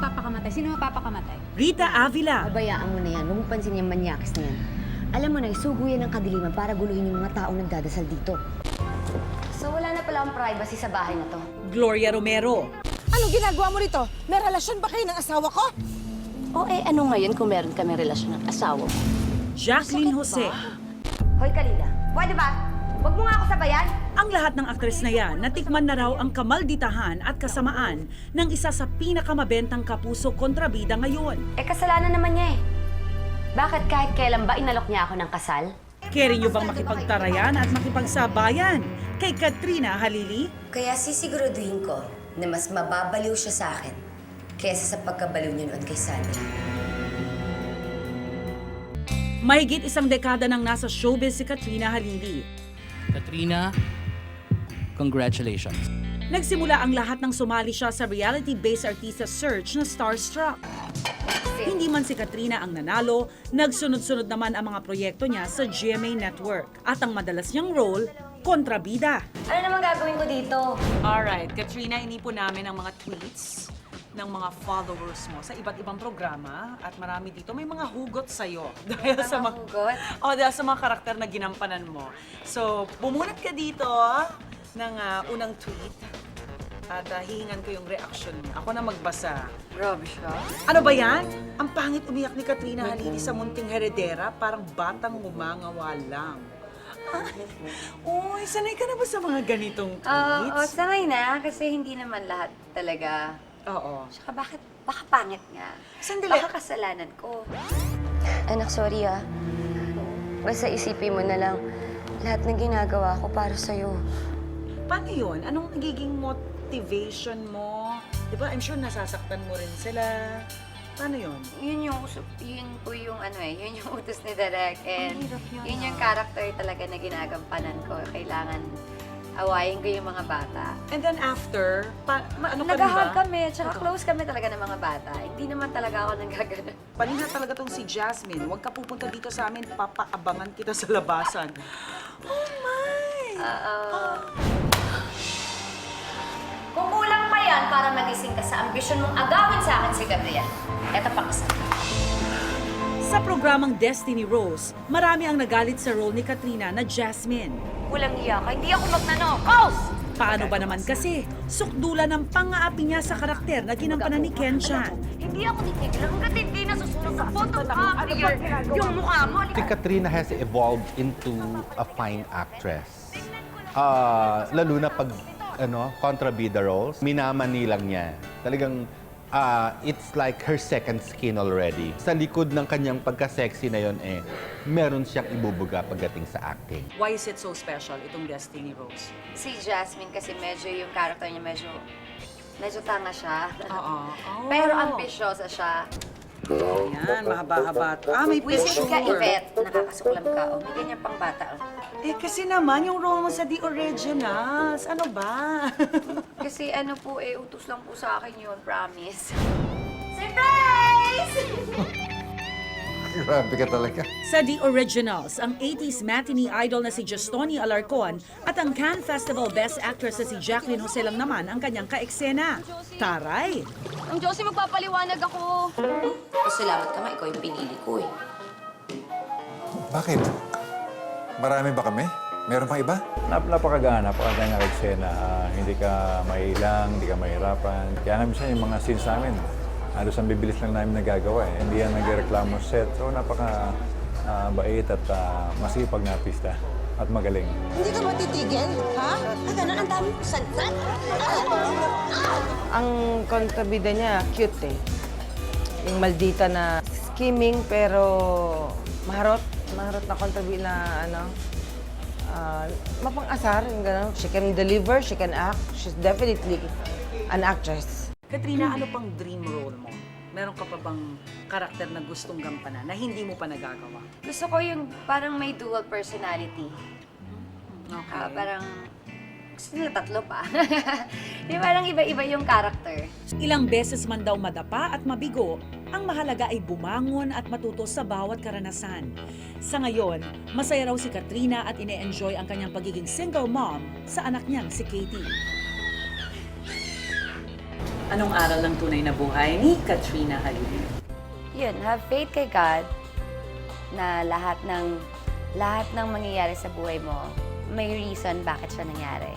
mapapakamatay? Sino mapapakamatay? Rita Avila, Pabayaan mo na yan. Huwag mo pansin yung manyakis na yan. Alam mo na, isugo yan ng kadiliman para guluhin yung mga taong nagdadasal dito. So wala na pala ang privacy sa bahay na to. Gloria Romero, Anong ginagawa mo rito? May relasyon ba kayo ng asawa ko? O eh, ano ngayon kung meron kami relasyon ng asawa mo? Jacqueline Jose. Hoy, Kalila. Pwede ba? Huwag mo nga ako sabayan. Ang lahat ng aktres na yan, natikman na raw ang kamalditahan at kasamaan ng isa sa pinakamabentang kapuso kontrabida ngayon. Eh, kasalanan naman niya eh. Bakit kahit kailan ba inalok niya ako ng kasal? Keri nyo bang makipagtarayan at makipagsabayan kay Katrina Halili? Kaya sisiguraduhin ko na mas mababaliw siya sa akin kaysa sa pagkabaliw niya noon kay Sandra. Mahigit isang dekada nang nasa showbiz si Katrina Halili. Katrina, congratulations. Nagsimula ang lahat ng sumali siya sa reality-based artista search na Starstruck. Hindi man si Katrina ang nanalo, nagsunod-sunod naman ang mga proyekto niya sa GMA Network. At ang madalas niyang role, kontrabida. Ano naman gagawin ko dito? Alright, Katrina, inipo namin ang mga tweets ng mga followers mo sa iba't ibang programa at marami dito may mga hugot sa'yo dahil sa mga hugot? Oh, dahil sa mga karakter na ginampanan mo. So, bumulat ka dito ng ah, unang tweet at ah, hihingan ko yung reaction mo. Ako na magbasa. Grabe siya. Ano ba yan? Ang pangit umiyak ni Katrina Halili sa munting heredera, parang batang ngumangawa lang. Ah, Uy, sanay ka na ba sa mga ganitong Oo, tweets? sanay na kasi hindi naman lahat talaga. Oo. Tsaka bakit, baka pangit nga. Sandali. Baka kasalanan ko. Anak, sorry ah. Basta isipin mo na lang, lahat ng ginagawa ko para sa'yo. Paano yun? Anong nagiging motivation mo? Di ba, I'm sure nasasaktan mo rin sila. Paano yun? Yun yung, uso- yun po yung ano eh, yun yung utos ni Derek. And hirap yun, yun yung ah. character talaga na ginagampanan ko. Kailangan awayin ko yung mga bata. And then after, pa, ma- ano ka Nagahag kami, tsaka close kami talaga ng mga bata. Hindi naman talaga ako nanggaganon. Palina talaga tong si Jasmine. Huwag ka pupunta dito sa amin, papaabangan kita sa labasan. Oh my! Oo. Kung kulang pa yan para magising ka sa ambisyon mong agawin sa akin si Gabriel, eto pa kasal. Sa programang Destiny Rose, marami ang nagalit sa role ni Katrina na Jasmine. Walang iya ka, hindi ako magnano. Pause! Paano ba naman kasi? Sukdula ng pang-aapi niya sa karakter na ginampanan ni Ken Chan. Hindi ako titigil hanggat hindi nasusunod sa photocopier yung mukha mo. Si Katrina has evolved into a fine actress. Ah, lalo na pag ano, kontrabida roles, minamani lang niya. Talagang ah, it's like her second skin already. Sa likod ng kanyang pagka-sexy na yon eh, meron siyang ibubuga pagdating sa acting. Why is it so special, itong Destiny Rose? Si Jasmine kasi medyo yung character niya medyo, medyo tanga siya. Oo. Pero ambisyosa siya. Yan, mahaba-haba. Ah, may Wisit ka. Yvette. Nakakasuklam ka. O, may ganyan pang bata. oh. Eh, kasi naman, yung role mo sa The Originals, ano ba? Kasi ano po eh, utos lang po sa akin yun, promise. Grabe ka talaga. Sa The Originals, ang 80s matinee idol na si Justoni Alarcon at ang Cannes Festival Best Actress na si Jacqueline Jose lang naman ang kanyang kaeksena. Taray! Ang Josie, magpapaliwanag ako. Pasalamat ka nga, ikaw yung pinili ko eh. Bakit? Marami ba kami? Meron pa iba? Nap napakagaan, napakaganda ng eksena. Ah, hindi ka mailang, hindi ka mahirapan. Kaya namin siya yung mga scenes namin. Halos ang bibilis lang namin nagagawa eh. Hindi yan nagreklamo sa set. So napaka ah, bait at ah, masipag na artista at magaling. Hindi ka ba titigil? Ha? Ah, ganun, ang dami kong salita. Ang kontrabida niya, cute eh. Yung maldita na scheming pero maharot. Maharot na kontrabida na ano. ah, mapang-asar, yung gano'n. She can deliver, she can act. She's definitely an actress. Katrina, ano pang dream role mo? Meron ka pa bang karakter na gustong gampanan na hindi mo pa nagagawa? Gusto ko yung parang may dual personality. Okay. Ah, parang gusto nila tatlo pa. yung parang iba-iba yung character. Ilang beses man daw madapa at mabigo, ang mahalaga ay bumangon at matuto sa bawat karanasan. Sa ngayon, masaya raw si Katrina at ine-enjoy ang kanyang pagiging single mom sa anak niyang si Katie. Anong aral ng tunay na buhay ni Katrina Halili? Yun, have faith kay God na lahat ng lahat ng mangyayari sa buhay mo, may reason bakit siya nangyari.